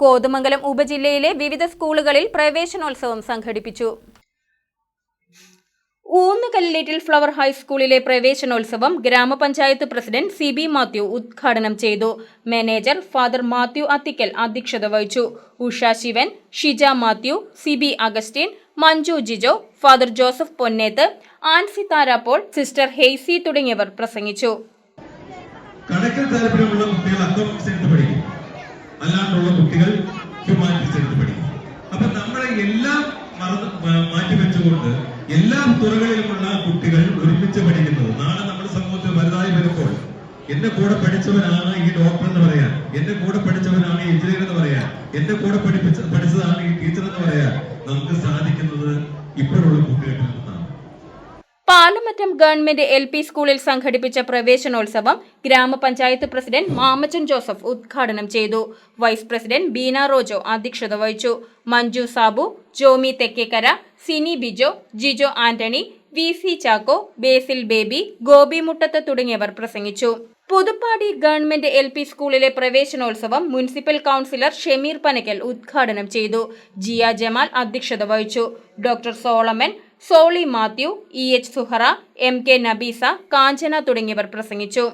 കോതമംഗലം ഉപജില്ലയിലെ വിവിധ സ്കൂളുകളിൽ പ്രവേശനോത്സവം സംഘടിപ്പിച്ചു. ഊന്നുകൽ ലിറ്റിൽ ഫ്ലവർ ഹൈസ്കൂളിലെ പ്രവേശനോത്സവം ഗ്രാമപഞ്ചായത്ത് പ്രസിഡന്റ് സി ബി മാത്യു ഉദ്ഘാടനം ചെയ്തു. മാനേജർ ഫാദർ മാത്യു അത്തിക്കൽ അധ്യക്ഷത വഹിച്ചു. Usha Sivan Shija Mathew C B Augustine Manju Jijo father Joseph Ponnethu Ancy Tharappol sister Haisy തുടങ്ങിയവർ പ്രസംഗിച്ചു. അല്ലാണ്ടുള്ള കുട്ടികൾ ഹ്യൂമാനിറ്റീസ് എടുത്ത് പഠിക്കും. അപ്പൊ നമ്മളെ എല്ലാം മറന്ന് മാറ്റിവെച്ചുകൊണ്ട് എല്ലാ തുറകളിലുമുള്ള കുട്ടികൾ ഒരുമിച്ച് പഠിക്കുന്നത്. നാളെ നമ്മുടെ സമൂഹത്തിൽ വലുതായി വരുമ്പോൾ എന്റെ കൂടെ പഠിച്ചവനാണ് ഈ ഡോക്ടർ എന്ന് പറയാൻ എന്റെ കൂടെ പഠിച്ചവനാണ് ഈ എഞ്ചിനീയർ എന്ന് പറയാൻ എന്റെ കൂടെ പഠിപ്പിച്ച പഠിച്ചതാണ് ഈ ടീച്ചർ എന്ന് പറയാൻ നമുക്ക് സാധിക്കുന്നത് ഇപ്പോഴുള്ള കുട്ടികളിൽ പാലമറ്റം ഗവൺമെന്റ് എൽ പി സ്കൂളിൽ സംഘടിപ്പിച്ച പ്രവേശനോത്സവം ഗ്രാമപഞ്ചായത്ത് പ്രസിഡന്റ് മാമച്ചൻ ജോസഫ് ഉദ്ഘാടനം ചെയ്തു. വൈസ് പ്രസിഡന്റ് ബീന റോജോ അധ്യക്ഷത വഹിച്ചു. Manju Sabu Jomy Thekkekkara Sini Bijo Jijo Antony V C Chacko Basil Baby Gopi Muttath തുടങ്ങിയവർ പ്രസംഗിച്ചു. പുതുപ്പാടി ഗവൺമെന്റ് എൽ പി സ്കൂളിലെ പ്രവേശനോത്സവം മുനിസിപ്പൽ കൗൺസിലർ ഷെമീർ പനക്കൽ ഉദ്ഘാടനം ചെയ്തു. ജിയ ജമാൽ അധ്യക്ഷത വഹിച്ചു. Doctor Solomon Soly Mathew E H Suhara M K Nabeesa Kanchana തുടങ്ങിയവർ പ്രസംഗിച്ചു.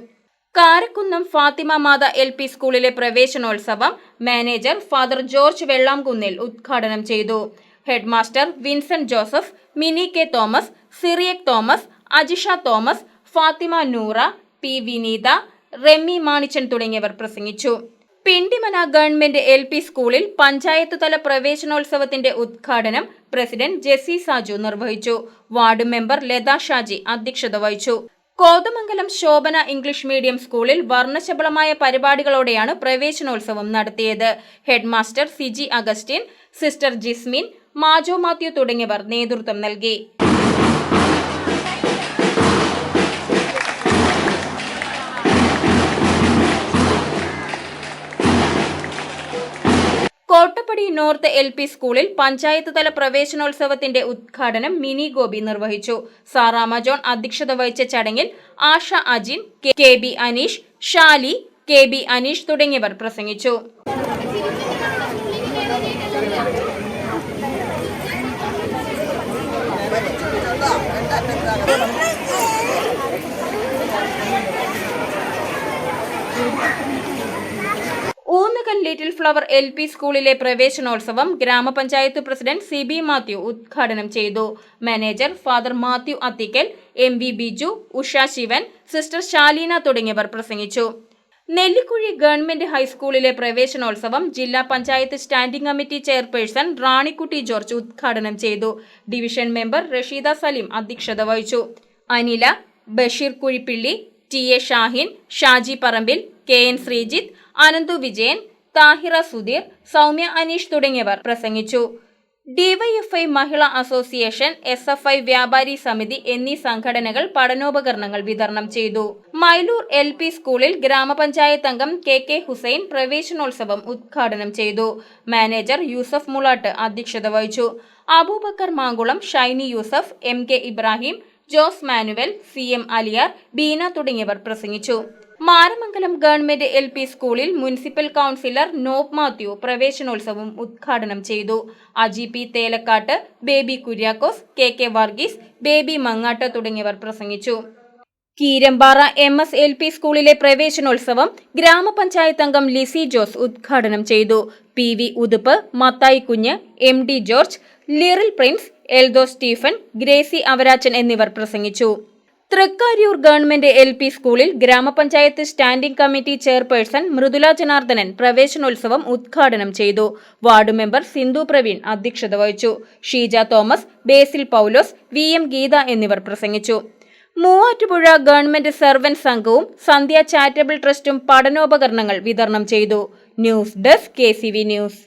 കാരക്കുന്നം ഫാത്തിമ മാത എൽ പി സ്കൂളിലെ പ്രവേശനോത്സവം മാനേജർ ഫാദർ ജോർജ് വെള്ളാംകുന്നിൽ ഉദ്ഘാടനം ചെയ്തു. Headmaster Vincent Joseph Mini K Thomas Cyriac Thomas Ajisha Thomas Fathima Noora P Vineetha Remmy Manichan തുടങ്ങിയവർ പ്രസംഗിച്ചു. Pindimana government L P സ്കൂളിൽ പഞ്ചായത്ത് തല പ്രവേശനോത്സവത്തിന്റെ ഉദ്ഘാടനം പ്രസിഡന്റ് ജെസി സാജു നിർവഹിച്ചു. വാർഡ് മെമ്പർ ലത ഷാജി അധ്യക്ഷത വഹിച്ചു. കോതമംഗലം ശോഭന ഇംഗ്ലീഷ് മീഡിയം സ്കൂളിൽ വർണശബളമായ പരിപാടികളോടെയാണ് പ്രവേശനോത്സവം നടത്തിയത്. Headmaster Siji Augustine sister Jismin Majo Mathew തുടങ്ങിയവർ നേതൃത്വം നൽകി. കോട്ടപ്പടി നോർത്ത് എൽ പി സ്കൂളിൽ പഞ്ചായത്ത് തല പ്രവേശനോത്സവത്തിന്റെ ഉദ്ഘാടനം മിനി ഗോപി നിർവഹിച്ചു. സാറാമ ജോൺ അധ്യക്ഷത വഹിച്ച ചടങ്ങിൽ Asha Ajin K- B Aneesh Shali K B Aneesh തുടങ്ങിയവർ പ്രസംഗിച്ചു. ലിറ്റിൽ ഫ്ലവർ എൽ പി സ്കൂളിലെ പ്രവേശനോത്സവം ഗ്രാമപഞ്ചായത്ത് പ്രസിഡന്റ് സി ബി മാത്യു ഉദ്ഘാടനം ചെയ്തു. Manager father Mathew Athikkal M V Biju Usha Shivan sister Shalina തുടങ്ങിയവർ പ്രസംഗിച്ചു. നെല്ലിക്കുഴി ഗവൺമെന്റ് ഹൈസ്കൂളിലെ പ്രവേശനോത്സവം ജില്ലാ panchayat standing committee chairperson Ranikutty George ഉദ്ഘാടനം ചെയ്തു. ഡിവിഷൻ മെമ്പർ റഷീദ സലീം അധ്യക്ഷത വഹിച്ചു. Anila Basheer Kuzhippilly T A Shahin Shaji Parambil K N Sreejith Ananthu Vijayan Thahira Sudheer Soumya Aneesh തുടങ്ങിയവർ പ്രസംഗിച്ചു. DYFI Mahila association S F I വ്യാപാരി സമിതി എന്നീ സംഘടനകൾ പഠനോപകരണങ്ങൾ വിതരണം ചെയ്തു. മൈലൂർ എൽ പി സ്കൂളിൽ ഗ്രാമപഞ്ചായത്ത് അംഗം കെ കെ ഹുസൈൻ പ്രവേശനോത്സവം ഉദ്ഘാടനം ചെയ്തു. മാനേജർ യൂസഫ് മുളാട്ട് അധ്യക്ഷത വഹിച്ചു. Aboobacker Mankulam Shiny Yusuf M K Ibrahim Jose Manuel C M Aliyar Beena തുടങ്ങിയവർ പ്രസംഗിച്ചു. മാരമംഗലം ഗവൺമെന്റ് എൽ പി സ്കൂളിൽ മുനിസിപ്പൽ കൗൺസിലർ നോബ് മാത്യു പ്രവേശനോത്സവം ഉദ്ഘാടനം ചെയ്തു. Aji P Thelakkattu Baby Kuriakose K K Varghese Baby Mangattu തുടങ്ങിയവർ പ്രസംഗിച്ചു. Keerampara M S L P സ്കൂളിലെ പ്രവേശനോത്സവം ഗ്രാമപഞ്ചായത്ത് അംഗം ലിസി ജോസ് ഉദ്ഘാടനം ചെയ്തു. P V Uthuppu Mathai Kunju M D George Liril Prince Eldho Stephen Gracy Avarachan എന്നിവർ പ്രസംഗിച്ചു. തൃക്കാര്യൂർ ഗവൺമെന്റ് എൽ പി സ്കൂളിൽ ഗ്രാമപഞ്ചായത്ത് standing committee chairperson Mridula Janardhanan പ്രവേശനോത്സവം ഉദ്ഘാടനം ചെയ്തു. വാർഡ് മെമ്പർ സിന്ധു പ്രവീൺ അധ്യക്ഷത വഹിച്ചു. Sheeja Thomas Basil Paulose V M Geetha എന്നിവർ പ്രസംഗിച്ചു. മൂവാറ്റുപുഴ ഗവൺമെന്റ് സർവന്റ് സംഘവും സന്ധ്യ ചാരിറ്റബിൾ ട്രസ്റ്റും പഠനോപകരണങ്ങൾ വിതരണം ചെയ്തു. News desk K news.